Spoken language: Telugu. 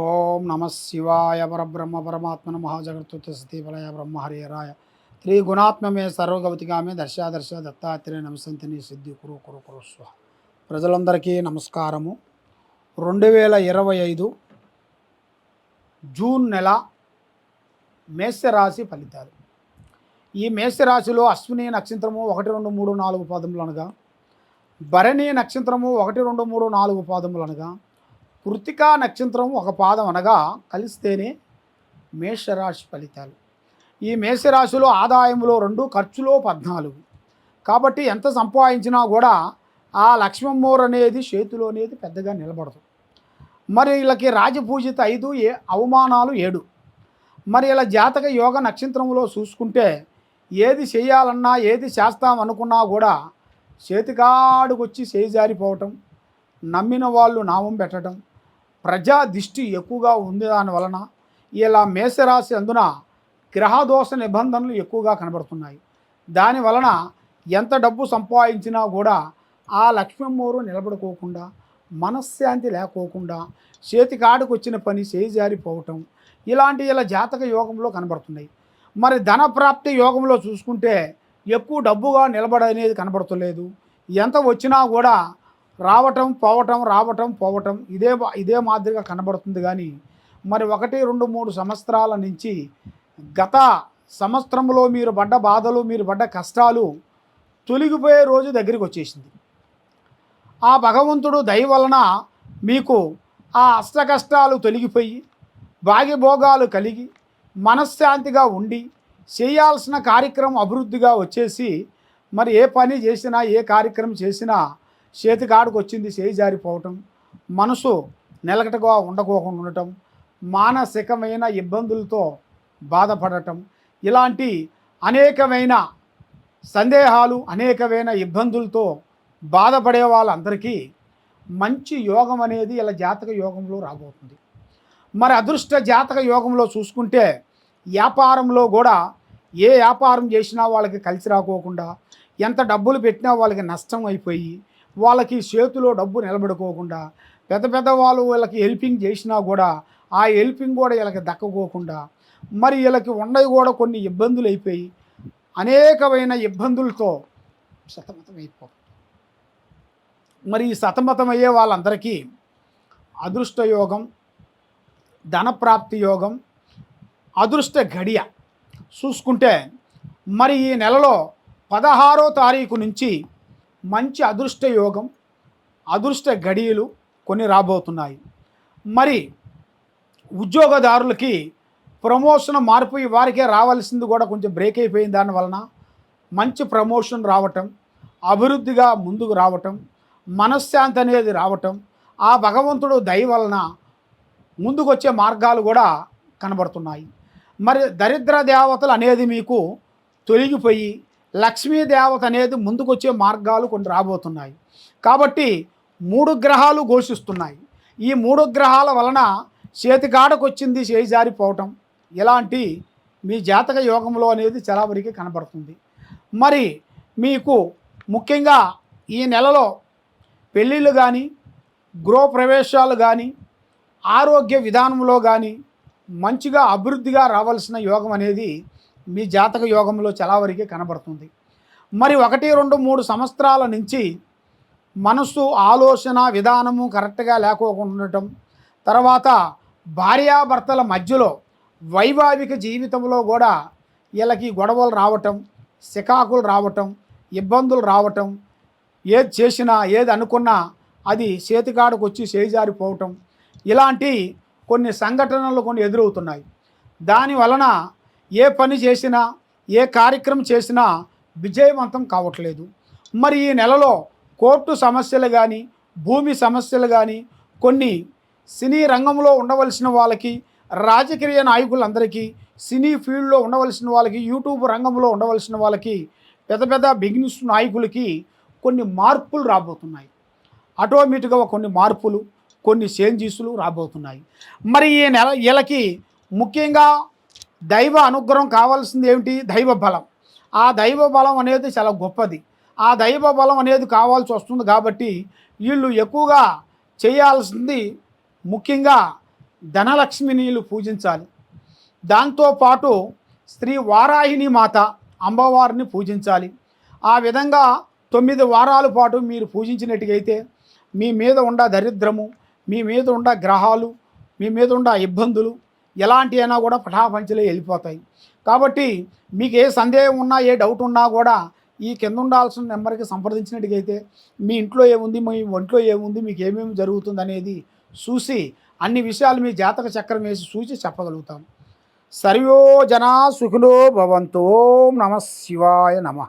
ఓం నమ శివాయ పరబ్రహ్మ పరమాత్మన మహాజగత్తుత సతీఫలయ బ్రహ్మహరిహరాయ. త్రీ గుణాత్మమే సర్వగవతిగామే దర్శాదర్శ దత్తాత్రేయ నమసంతిని సిద్ధి కురు కురు కురు స్వ. ప్రజలందరికీ నమస్కారము. రెండు వేల ఇరవై ఐదు జూన్ నెల మేషరాశి ఫలితాలు. ఈ మేషరాశిలో అశ్విని నక్షత్రము ఒకటి రెండు మూడు నాలుగు పాదములు అనగా భరణి నక్షత్రము ఒకటి రెండు మూడు నాలుగు పాదములు అనగా కృతికా నక్షత్రం ఒక పాదం అనగా కలిస్తేనే మేషరాశి ఫలితాలు. ఈ మేషరాశిలో ఆదాయంలో రెండు ఖర్చులో పద్నాలుగు. కాబట్టి ఎంత సంపాదించినా కూడా ఆ లక్ష్మమ్మోర్ అనేది చేతిలో అనేది పెద్దగా నిలబడదు. మరి వీళ్ళకి రాజపూజిత ఐదు ఏ అవమానాలు ఏడు. మరి ఇలా జాతక యోగ నక్షత్రంలో చూసుకుంటే ఏది చేయాలన్నా ఏది చేస్తాం అనుకున్నా కూడా చేతికాడుకొచ్చి చేయి జారిపోవటం నమ్మిన వాళ్ళు నామం పెట్టడం ప్రజా దిష్టి ఎక్కువగా ఉంది దాని వలన ఇలా మేషరాశి అందున గ్రహదోష నిబంధనలు ఎక్కువగా కనబడుతున్నాయి. దాని వలన ఎంత డబ్బు సంపాదించినా కూడా ఆ లక్ష్మమ్మోరు నిలబడుకోకుండా మనశ్శాంతి లేకోకుండా చేతికాడుకు వచ్చిన పని చేజారిపోవటం ఇలాంటి ఇలా జాతక యోగంలో కనబడుతున్నాయి. మరి ధన ప్రాప్తి యోగంలో చూసుకుంటే ఎక్కువ డబ్బుగా నిలబడనేది కనబడతలేదు. ఎంత వచ్చినా కూడా రావటం పోవటం రావటం పోవటం ఇదే ఇదే మాదిరిగా కనబడుతుంది కానీ మరి ఒకటి రెండు మూడు సంవత్సరాల నుంచి గత సంవత్సరంలో మీరు పడ్డ బాధలు మీరు పడ్డ కష్టాలు తొలగిపోయే రోజు దగ్గరికి వచ్చేసింది. ఆ భగవంతుడు దయ వలన మీకు ఆ అష్ట కష్టాలు తొలగిపోయి భాగ్యభోగాలు కలిగి మనశ్శాంతిగా ఉండి చేయాల్సిన కార్యక్రమం అభివృద్ధిగా వచ్చేసి మరి ఏ పని చేసినా ఏ కార్యక్రమం చేసినా చేతికాడుకు వచ్చింది చేయి జారిపోవటం మనసు నిలకటగా ఉండకోకుండా ఉండటం మానసికమైన ఇబ్బందులతో బాధపడటం ఇలాంటి అనేకమైన సందేహాలు అనేకమైన ఇబ్బందులతో బాధపడే వాళ్ళందరికీ మంచి యోగం అనేది ఇలా జాతక యోగంలో రాబోతుంది. మరి అదృష్ట జాతక యోగంలో చూసుకుంటే వ్యాపారంలో కూడా ఏ వ్యాపారం చేసినా వాళ్ళకి కలిసి రాకోకుండా ఎంత డబ్బులు పెట్టినా వాళ్ళకి నష్టం అయిపోయి వాళ్ళకి చేతిలో డబ్బు నిలబడుకోకుండా పెద్ద పెద్ద వాళ్ళు వీళ్ళకి హెల్పింగ్ చేసినా కూడా ఆ హెల్పింగ్ కూడా వీళ్ళకి దక్కకోకుండా మరి వీళ్ళకి ఉండవి కూడా కొన్ని ఇబ్బందులు అయిపోయి అనేకమైన ఇబ్బందులతో సతమతం అయిపోతుంది మరి ఈ సతమతం అయ్యే వాళ్ళందరికీ అదృష్ట యోగం ధనప్రాప్తి యోగం అదృష్ట గడియ చూసుకుంటే మరి ఈ నెలలో పదహారో తారీఖు నుంచి మంచి అదృష్ట యోగం అదృష్ట గడియలు కొన్ని రాబోతున్నాయి. మరి ఉద్యోగదారులకి ప్రమోషన్ మార్పు వారికే రావాల్సింది కూడా కొంచెం బ్రేక్ అయిపోయింది దానివలన మంచి ప్రమోషన్ రావటం అభివృద్ధిగా ముందుకు రావటం మనశ్శాంతి అనేది రావటం ఆ భగవంతుడు దయ వలన ముందుకు వచ్చే మార్గాలు కూడా కనబడుతున్నాయి. మరి దరిద్ర దేవతలు అనేది మీకు తొలగిపోయి లక్ష్మీ దేవత అనేది ముందుకొచ్చే మార్గాలు కొన్ని రాబోతున్నాయి. కాబట్టి మూడు గ్రహాలు ఘోషిస్తున్నాయి. ఈ మూడు గ్రహాల వలన చేతికాడకొచ్చింది చేయిజారిపోవటం జారిపోవటం ఇలాంటి మీ జాతక యోగంలో అనేది చాలా వరకు కనబడుతుంది. మరి మీకు ముఖ్యంగా ఈ నెలలో పెళ్ళిళ్ళు కానీ గృహప్రవేశాలు కానీ ఆరోగ్య విధానంలో కానీ మంచిగా అభివృద్ధిగా రావాల్సిన యోగం అనేది మీ జాతక యోగంలో చలావరికి కనబడుతుంది. మరి ఒకటి రెండు మూడు సంవత్సరాల నుంచి మనసు ఆలోచన విధానము కరెక్ట్గా లేకోకుండా ఉండటం తర్వాత భార్యాభర్తల మధ్యలో వైవాహిక జీవితంలో కూడా వీళ్ళకి గొడవలు రావటం సికాకులు రావటం ఇబ్బందులు రావటం ఏది చేసినా ఏది అనుకున్నా అది చేతికాడకు వచ్చి చేజారిపోవటం ఇలాంటి కొన్ని సంఘటనలు కొన్ని ఎదురవుతున్నాయి. దాని వలన ఏ పని చేసినా ఏ కార్యక్రమం చేసినా విజయవంతం కావట్లేదు. మరి ఈ నెలలో కోర్టు సమస్యలు కానీ భూమి సమస్యలు కానీ కొన్ని సినీ రంగంలో ఉండవలసిన వాళ్ళకి రాజకీయ నాయకులందరికీ సినీ ఫీల్డ్లో ఉండవలసిన వాళ్ళకి యూట్యూబ్ రంగంలో ఉండవలసిన వాళ్ళకి పెద్ద పెద్ద బిజినెస్ నాయకులకి కొన్ని మార్పులు రాబోతున్నాయి. ఆటోమేటిక్గా కొన్ని మార్పులు కొన్ని చేంజెస్లు రాబోతున్నాయి. మరి ఈ నెల వీళ్ళకి ముఖ్యంగా దైవ అనుగ్రహం కావాల్సింది ఏమిటి? దైవ బలం. ఆ దైవ బలం అనేది చాలా గొప్పది. ఆ దైవ బలం అనేది కావాల్సి వస్తుంది కాబట్టి వీళ్ళు ఎక్కువగా చేయాల్సింది ముఖ్యంగా ధనలక్ష్మినీలు పూజించాలి. దాంతోపాటు స్త్రీ వారాహిణి మాత అమ్మవారిని పూజించాలి. ఆ విధంగా తొమ్మిది వారాల పాటు మీరు పూజించినట్టుగైతే మీ మీద ఉండ దరిద్రము మీ మీద ఉండ గ్రహాలు మీ మీద ఉండ ఇబ్బందులు ఎలాంటి అయినా కూడా పటాపంచలే వెళ్ళిపోతాయి. కాబట్టి మీకు ఏ సందేహం ఉన్నా ఏ డౌట్ ఉన్నా కూడా ఈ కింద ఉండాల్సిన నెంబర్కి సంప్రదించినట్టుగైతే మీ ఇంట్లో ఏముంది మీ ఒంట్లో ఏముంది మీకు ఏమేమి జరుగుతుంది అనేది చూసి అన్ని విషయాలు మీ జాతక చక్రం వేసి చూసి చెప్పగలుగుతాం. సర్వో జనా సుఖులో భవంతో నమ శివాయ నమ.